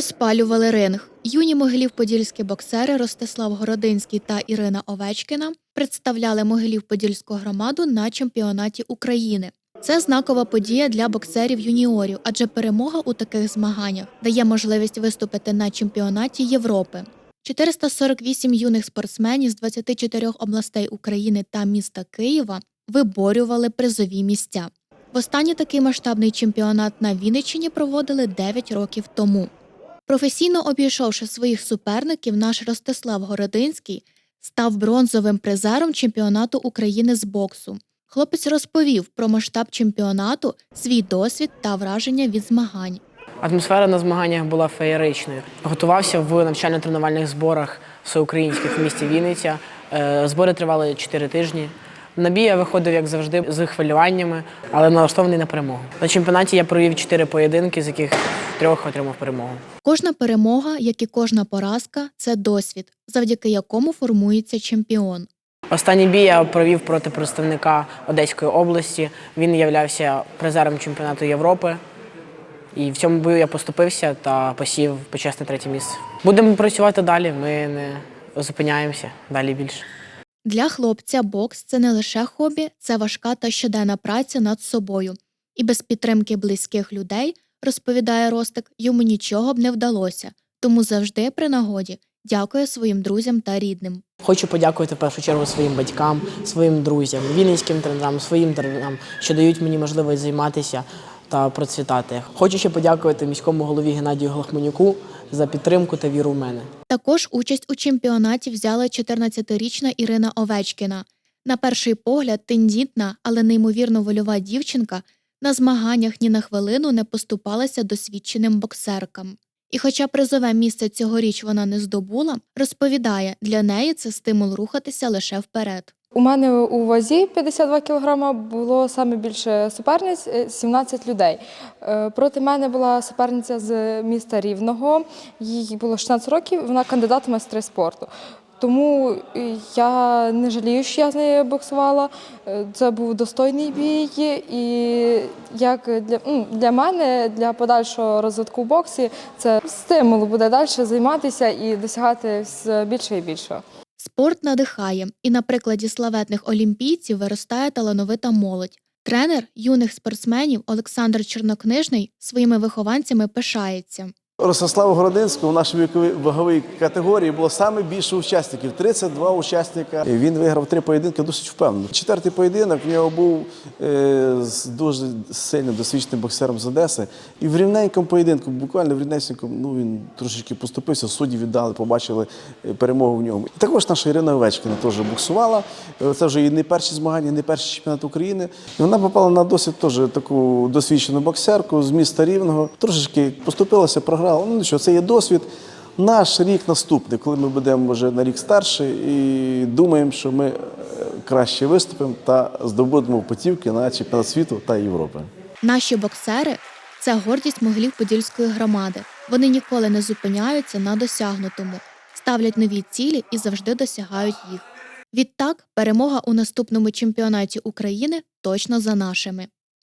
розпалювали ринг. Юні могилів-подільські боксери Ростислав Городинський та Ірина Овечкіна представляли могилів-подільську громаду на чемпіонаті України. Це знакова подія для боксерів-юніорів, адже перемога у таких змаганнях дає можливість виступити на чемпіонаті Європи. 448 юних спортсменів з 24 областей України та міста Києва виборювали призові місця. Востаннє такий масштабний чемпіонат на Вінниччині проводили 9 років тому. Професійно обійшовши своїх суперників, наш Ростислав Городинський став бронзовим призером чемпіонату України з боксу. Хлопець розповів про масштаб чемпіонату, свій досвід та враження від змагань. Атмосфера на змаганнях була феєричною. Готувався в навчально-тренувальних зборах всеукраїнських в місті Вінниця. Е, Збори тривали 4 тижні. На бій я виходив, як завжди, з хвилюваннями, але налаштований на перемогу. На чемпіонаті я провів 4 поєдинки, з яких трьох отримав перемогу. Кожна перемога, як і кожна поразка, це досвід, завдяки якому формується чемпіон. Останній бій я провів проти представника Одеської області. Він являвся призером чемпіонату Європи. І в цьому бою я поступився та посів почесне третє місце. Будемо працювати далі. Ми не зупиняємося далі більше. Для хлопця бокс це не лише хобі, це важка та щоденна праця над собою. І без підтримки близьких людей, розповідає Ростик, йому нічого б не вдалося, тому завжди при нагоді дякує своїм друзям та рідним. Хочу подякувати в першу чергу своїм батькам, своїм друзям, вінницьким тренерам, своїм тренерам, що дають мені можливість займатися та процвітати. Хочу ще подякувати міському голові Геннадію Глахманюку за підтримку та віру в мене. Також участь у чемпіонаті взяла 14-річна Ірина Овечкіна. На перший погляд, тендітна, але неймовірно вольова дівчинка на змаганнях ні на хвилину не поступалася досвідченим боксеркам. І хоча призове місце цьогоріч вона не здобула, розповідає, для неї це стимул рухатися лише вперед. У мене у вазі 52 кг було саме більше суперниць е, 17 людей. Е, Проти мене була суперниця з міста Рівного. Їй було 16 років. Вона кандидат в майстри спорту. Тому е, я не жалію, що я з нею боксувала. Е, Це був достойний бій. І як для, ну, для мене, для подальшого розвитку в боксі, це стимул буде далі займатися і досягати все більше і більшого. Спорт надихає, і на прикладі славетних олімпійців виростає талановита молодь. Тренер юних спортсменів Олександр Чорнокнижний своїми вихованцями пишається. Ростиславу Городинському в нашій ваговій категорії було саме більше учасників 32 учасника. Він виграв три поєдинки досить впевнено. Четвертий поєдинок в нього був е, з дуже сильним досвідченим боксером з Одеси. І в рівненькому поєдинку, буквально в рівненькому, ну він трошечки поступився, судді віддали, побачили е, перемогу в ньому. І також наша Ірина Овечкіна теж боксувала. Е, Це вже і не перші змагання, не перший чемпіонат України. І вона попала на досить теж таку досвідчену боксерку з міста Рівного. Трошечки поступилася, програла. Ну що, це є досвід. Наш рік наступний, коли ми будемо вже на рік старші і думаємо, що ми е, краще виступимо та здобудемо путівки на чемпіонат світу та Європи. Наші боксери це гордість могилів Подільської громади. Вони ніколи не зупиняються на досягнутому, ставлять нові цілі і завжди досягають їх. Відтак, перемога у наступному чемпіонаті України точно за нашими.